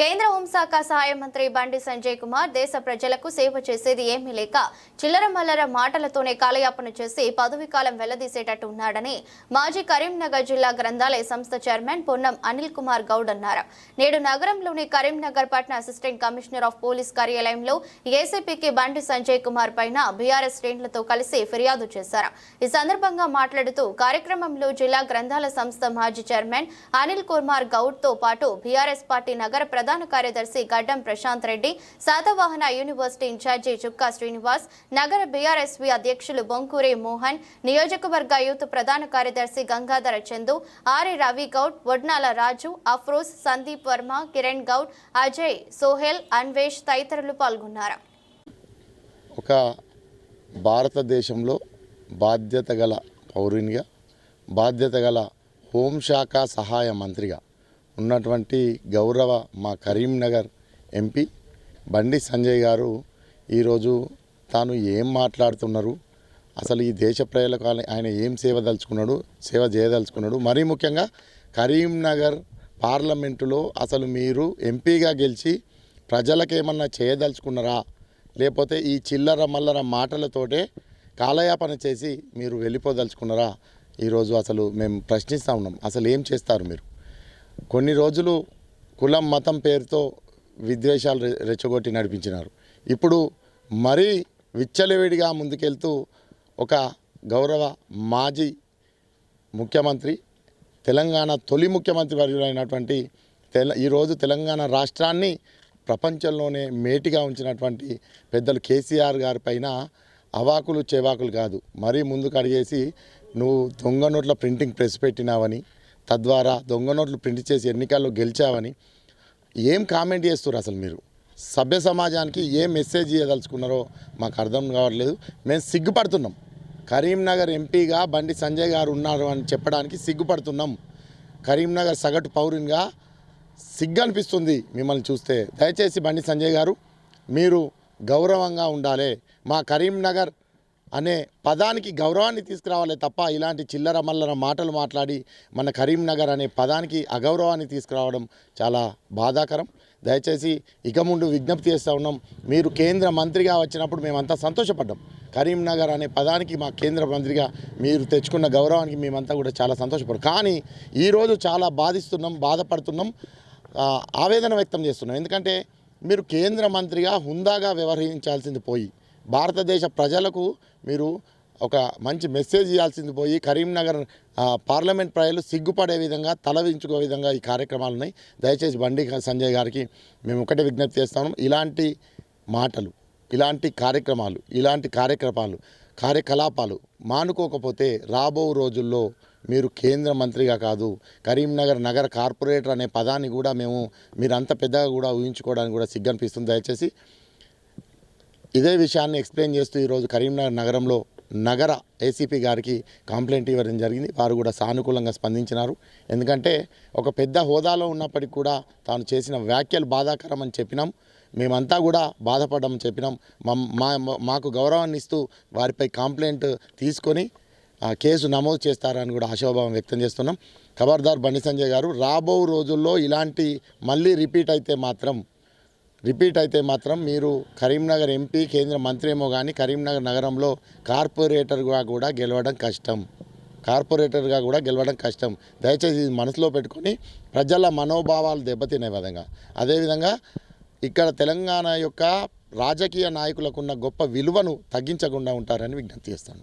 కేంద్ర హోంశాఖ సహాయ మంత్రి బండి సంజయ్ కుమార్ దేశ ప్రజలకు సేవ చేసేది ఏమీ లేక చిల్లర మల్లర మాటలతోనే కాలయాపన చేసి పదవి కాలం వెల్లదీసేటట్టు ఉన్నాడని మాజీ కరీంనగర్ జిల్లా గ్రంథాలయ సంస్థ చైర్మన్ పొన్నం అనిల్ కుమార్ గౌడ్ అన్నారు. నేడు నగరంలోని కరీంనగర్ పట్న అసిస్టెంట్ కమిషనర్ ఆఫ్ పోలీస్ కార్యాలయంలో ఏసీపీకి బండి సంజయ్ కుమార్ పైన బీఆర్ఎస్ శ్రేణులతో కలిసి ఫిర్యాదు చేశారు. ఈ సందర్భంగా మాట్లాడుతూ కార్యక్రమంలో జిల్లా గ్రంథాల సంస్థ మాజీ చైర్మన్ అనిల్ కుమార్ గౌడ్తో పాటు బీఆర్ఎస్ పార్టీ నగర ప్రధాన ప్రధాన కార్యదర్శి గడ్డం ప్రశాంత్ రెడ్డి శాతవాహన యూనివర్సిటీ ఇన్ఛార్జి చుక్కా శ్రీనివాస్ నగర బీఆర్ఎస్వి అధ్యక్షులు బొంకూరి మోహన్ నియోజకవర్గ యూత్ ప్రధాన కార్యదర్శి గంగాధర చందు ఆరి రవి గౌడ్ వడ్నాల రాజు అఫ్రోజ్ సందీప్ వర్మ కిరణ్ గౌడ్ అజయ్ సోహెల్ అన్వేష్ తదితరులు పాల్గొన్నారు. ఒక భారతదేశంలో బాధ్యత గల పౌరునిగా బాధ్యత గల హోంశాఖ సహాయ మంత్రిగా ఉన్నటువంటి గౌరవ మా కరీంనగర్ ఎంపీ బండి సంజయ్ గారు ఈరోజు తాను ఏం మాట్లాడుతున్నారు? అసలు ఈ దేశ ప్రజలకు ఆయన- ఏం సేవ దలుచుకున్నాడు? సేవ చేయదలుచుకున్నాడు? మరీ ముఖ్యంగా కరీంనగర్ పార్లమెంటులో అసలు మీరు ఎంపీగా గెలిచి ప్రజలకేమన్నా చేయదలుచుకున్నారా? లేకపోతే ఈ చిల్లర మల్లర మాటలతోటే కాలయాపన చేసి మీరు వెళ్ళిపోదలుచుకున్నారా? ఈరోజు అసలు మేము ప్రశ్నిస్తూ ఉన్నాం. అసలు ఏం చేస్తారు మీరు? కొన్ని రోజులు కులం మతం పేరుతో విద్వేషాలు రె- రెచ్చగొట్టి నడిపించినారు. ఇప్పుడు మరీ విచ్చలవిడిగా ముందుకెళ్తూ ఒక గౌరవ మాజీ ముఖ్యమంత్రి తెలంగాణ తొలి ముఖ్యమంత్రి వర్యులైనటువంటి తెల ఈరోజు తెలంగాణ రాష్ట్రాన్ని ప్రపంచంలోనే మేటిగా ఉంచినటువంటి పెద్దలు కేసీఆర్ గారి పైన అవాకులు చెవాకులు కాదు. మరీ ముందుకు అడిగేసి నువ్వు దొంగ నోట్ల ప్రింటింగ్ ప్రెస్ పెట్టినావని తద్వారా దొంగ నోట్లు ప్రింట్ చేసి ఎన్నికల్లో గెలిచావని ఏం కామెంట్ చేస్తారు అసలు మీరు? సభ్య సమాజానికి ఏ మెసేజ్ ఇవ్వదలుచుకున్నారో మాకు అర్థం కావట్లేదు. మేము సిగ్గుపడుతున్నాం. కరీంనగర్ ఎంపీగా బండి సంజయ్ గారు ఉన్నారు అని చెప్పడానికి సిగ్గుపడుతున్నాం. కరీంనగర్ సగటు పౌరునిగా సిగ్గు అనిపిస్తుంది మిమ్మల్ని చూస్తే. దయచేసి బండి సంజయ్ గారు మీరు గౌరవంగా ఉండాలి. మా కరీంనగర్ అనే పదానికి గౌరవాన్ని తీసుకురావాలి తప్ప ఇలాంటి చిల్లర మల్లర మాటలు మాట్లాడి మన కరీంనగర్ అనే పదానికి అగౌరవాన్ని తీసుకురావడం చాలా బాధాకరం. దయచేసి ఇక ముందు విజ్ఞప్తి చేస్తూ ఉన్నాం మీరు కేంద్ర మంత్రిగా వచ్చినప్పుడు మేమంతా సంతోషపడ్డాం. కరీంనగర్ అనే పదానికి మా కేంద్ర మంత్రిగా మీరు తెచ్చుకున్న గౌరవానికి మేమంతా కూడా చాలా సంతోషపడ్డాం. కానీ ఈరోజు చాలా బాధిస్తున్నాం బాధపడుతున్నాం ఆవేదన వ్యక్తం చేస్తున్నాం. ఎందుకంటే మీరు కేంద్ర మంత్రిగా హుందాగా వ్యవహరించాల్సింది పోయి భారతదేశ ప్రజలకు మీరు ఒక మంచి మెసేజ్ ఇవ్వాల్సింది పోయి కరీంనగర్ పార్లమెంట్ ప్రజలు సిగ్గుపడే విధంగా తలవించుకో విధంగా ఈ కార్యక్రమాలు ఉన్నాయి. దయచేసి బండి సంజయ్ గారికి మేము ఒకటే విజ్ఞప్తి చేస్తాము ఇలాంటి మాటలు ఇలాంటి కార్యక్రమాలు ఇలాంటి కార్యక్రమాలు కార్యకలాపాలు మానుకోకపోతే రాబో రోజుల్లో మీరు కేంద్ర మంత్రిగా కాదు కరీంనగర్ నగర కార్పొరేటర్ అనే పదాన్ని కూడా మేము మీరు అంత పెద్దగా కూడా ఊహించుకోవడానికి కూడా సిగ్గనిపిస్తుంది. దయచేసి ఇదే విషయాన్ని ఎక్స్ప్లెయిన్ చేస్తూ ఈరోజు కరీంనగర్ నగరంలో నగర ఏసీపీ గారికి కంప్లైంట్ ఇవ్వడం జరిగింది. వారు కూడా సానుకూలంగా స్పందించినారు. ఎందుకంటే ఒక పెద్ద హోదాలో ఉన్నప్పటికీ కూడా తాను చేసిన వ్యాఖ్యలు బాధాకరం అని చెప్పినాం. మేమంతా కూడా బాధపడడం చెప్పినాం. మమ్- మా మాకు గౌరవాన్ని ఇస్తూ వారిపై కంప్లైంట్ తీసుకొని ఆ, కేసు నమోదు చేస్తారని కూడా ఆశాభావం వ్యక్తం చేస్తున్నాం. ఖబర్దార్ బండి సంజయ్ గారు రాబో రోజుల్లో ఇలాంటి మళ్ళీ రిపీట్ అయితే మాత్రం రిపీట్ అయితే మాత్రం మీరు కరీంనగర్ ఎంపీ కేంద్ర మంత్రి ఏమో కానీ కరీంనగర్ నగరంలో కార్పొరేటర్గా కూడా గెలవడం కష్టం. కార్పొరేటర్గా కూడా గెలవడం కష్టం. దయచేసి ఇది మనసులో పెట్టుకొని ప్రజల మనోభావాలు దెబ్బతినే విధంగా. అదేవిధంగా ఇక్కడ తెలంగాణ యొక్క రాజకీయ నాయకులకు ఉన్న గొప్ప విలువను తగ్గించకుండా ఉంటారని విజ్ఞప్తి చేస్తాను